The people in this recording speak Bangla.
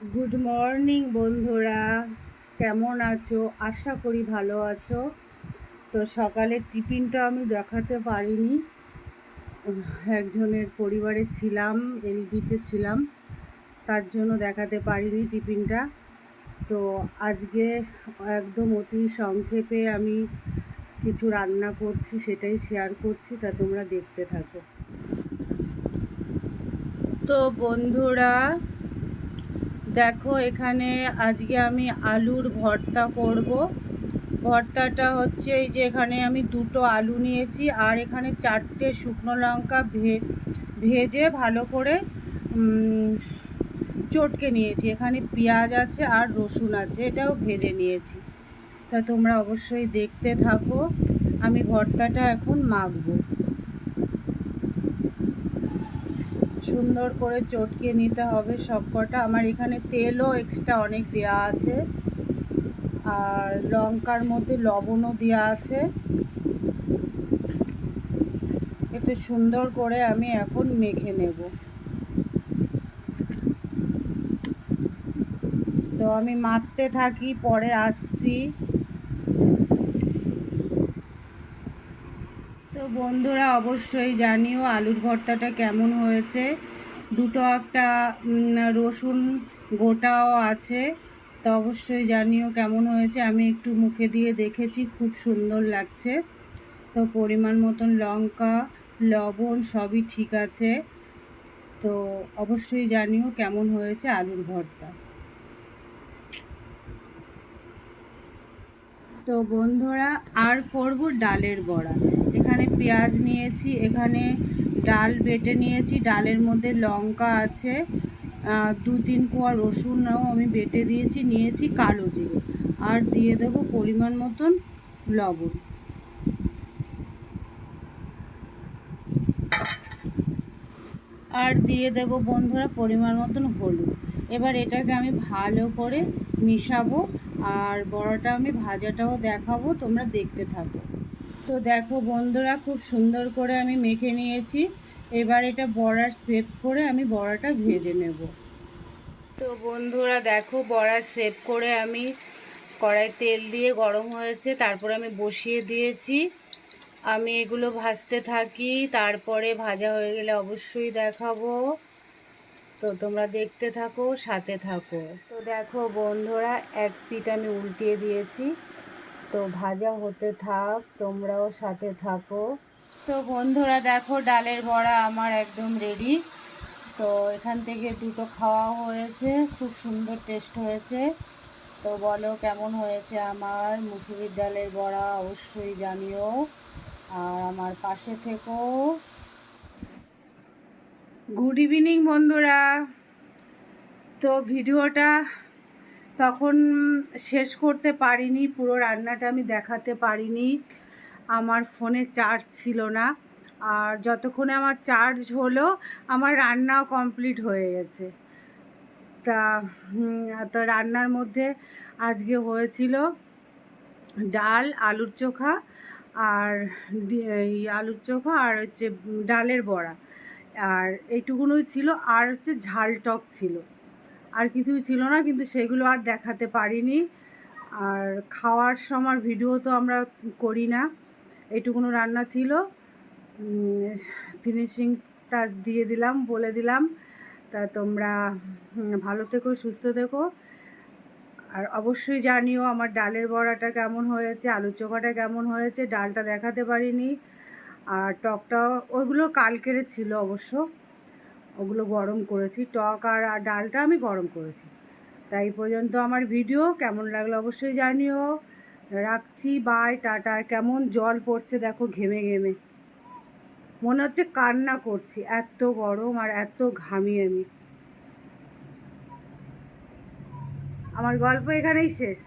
গুড মর্নিং বন্ধুরা। কেমন আছো? আশা করি ভালো আছো। তো সকালের টিফিনটা আমি দেখাতে পারিনি। একজনের পরিবারে ছিলাম, এলবিতে ছিলাম। তার জন্য দেখাতে পারিনি টিফিনটা। তো আজকে একদম অতি সংক্ষেপে আমি কিছু রান্না করছি, সেটাই শেয়ার করছি, তা তোমরা দেখতে থাকো। তো বন্ধুরা দেখো, এখানে আজকে আমি আলুর ভর্তা করব। ভর্তাটা হচ্ছে এই যে এখানে আমি দুটো আলু নিয়েছি, আর এখানে চারটে শুকনো লঙ্কা ভেজে ভালো করে চটকে নিয়েছি। এখানে পেঁয়াজ আছে আর রসুন আছে, এটাও ভেজে নিয়েছি। তা তোমরা অবশ্যই দেখতে থাকো। আমি ভর্তাটা এখন মাখবো। সুন্দর করে চটকে নিতে হবে সব কটা আমার এখানে তেলও এক্সট্রা অনেক দেওয়া আছে। আর লঙ্কার মধ্যে লবণও দেওয়া আছে। একটু সুন্দর করে আমি এখন মেখে নেব। তো আমি মাখতে থাকি, পরে আসছি তো বন্ধুরা, অবশ্যই জানিও আলুর ভর্তাটা কেমন হয়েছে। দুটো একটা রসুন গোটাও আছে, তো অবশ্যই জানিও কেমন হয়েছে। আমি একটু মুখে দিয়ে দেখেছি, খুব সুন্দর লাগছে। তো পরিমাণ মতন লঙ্কা, লবণ সবই ঠিক আছে। তো অবশ্যই জানিও কেমন হয়েছে আলুর ভর্তা। তো বন্ধুরা, আর করব ডালের বড়া। এখানে পেঁয়াজ নিয়েছি, এখানে ডাল বেটে নিয়েছি, ডালের মধ্যে লঙ্কা আছে দু তিন কোয়া রসুনও আমি বেটে দিয়েছি, নিয়েছি কালো জিরে। আর দিয়ে দেবো পরিমাণ মতন লবণ। আর দিয়ে দেব বন্ধুরা পরিমাণ মতন হলুদ। এবার এটাকে আমি ভালো করে মিশাবো, আর বড়টা আমি ভাজাটাও দেখাবো, তোমরা দেখতে থাকো। তো দেখো বন্ধুরা, খুব সুন্দর করে আমি মেখে নিয়েছি। এবার এটা বড়ার সেপ করে আমি বড়াটা ভেজে নেব। তো বন্ধুরা, দেখো বড়ার সেপ করে আমি কড়াই তেল দিয়ে গরম হয়েছে, তারপরে আমি বসিয়ে দিয়েছি। আমি এগুলো ভাজতে থাকি, তারপরে ভাজা হয়ে গেলে অবশ্যই দেখাবো। তো তোমরা দেখতে থাকো, সাথে থাকো। তো দেখো বন্ধুরা, এক পিঠ আমি উল্টিয়ে দিয়েছি। তো ভাজা হতে থাক, তোমরাও সাথে থাকো। তো বন্ধুরা, দেখো ডালের বড়া আমার একদম রেডি তো এখান থেকে দুটো খাওয়া হয়েছে, খুব সুন্দর টেস্ট হয়েছে। তো বলো কেমন হয়েছে আমার মুসুরির ডালের বড়া, অবশ্যই জানিও। আর আমার পাশে থেকো। গুড ইভিনিং বন্ধুরা। তো ভিডিওটা তখন শেষ করতে পারিনি, পুরো রান্নাটা আমি দেখাতে পারিনি। আমার ফোনে চার্জ ছিল না। আর যতক্ষণে আমার চার্জ হলো, আমার রান্নাও কমপ্লিট হয়ে গেছে। তা তো রান্নার মধ্যে আজকে হয়েছিল ডাল, আলুর চোখা আর এই আলুর চোখা আর হচ্ছে ডালের বড়া। আর এইটুকুনই ছিল। আর হচ্ছে ঝাল টক ছিল। আর কিছুই ছিল না, কিন্তু সেগুলো আর দেখাতে পারিনি। আর খাওয়ার সময় ভিডিও তো আমরা করি না। এইটুকুনো রান্না ছিল। ফিনিশিং টাচ দিয়ে দিলাম, বলে দিলাম। তা তোমরা ভালো থেকো, সুস্থ থেকো। আর অবশ্যই জানিও আমার ডালের বড়াটা কেমন হয়েছে, আলুর চোখাটা কেমন হয়েছে, ডালটা দেখাতে পারিনি। আর টকটা ওইগুলো কালকের ছিল অবশ্য। ওগুলো গরম করেছি। টক আর ডালটা আমি গরম করেছি। তাই পর্যন্ত আমার ভিডিও। কেমন লাগল অবশ্যই জানিও। রাখছি। Bye, tata. কেমন জল পড়ছে দেখো ঘেমে ঘেমে। মনে হচ্ছে কান্না করছি। এত গরম আর এত ঘামি আমি। আমার গল্প এখানেই শেষ।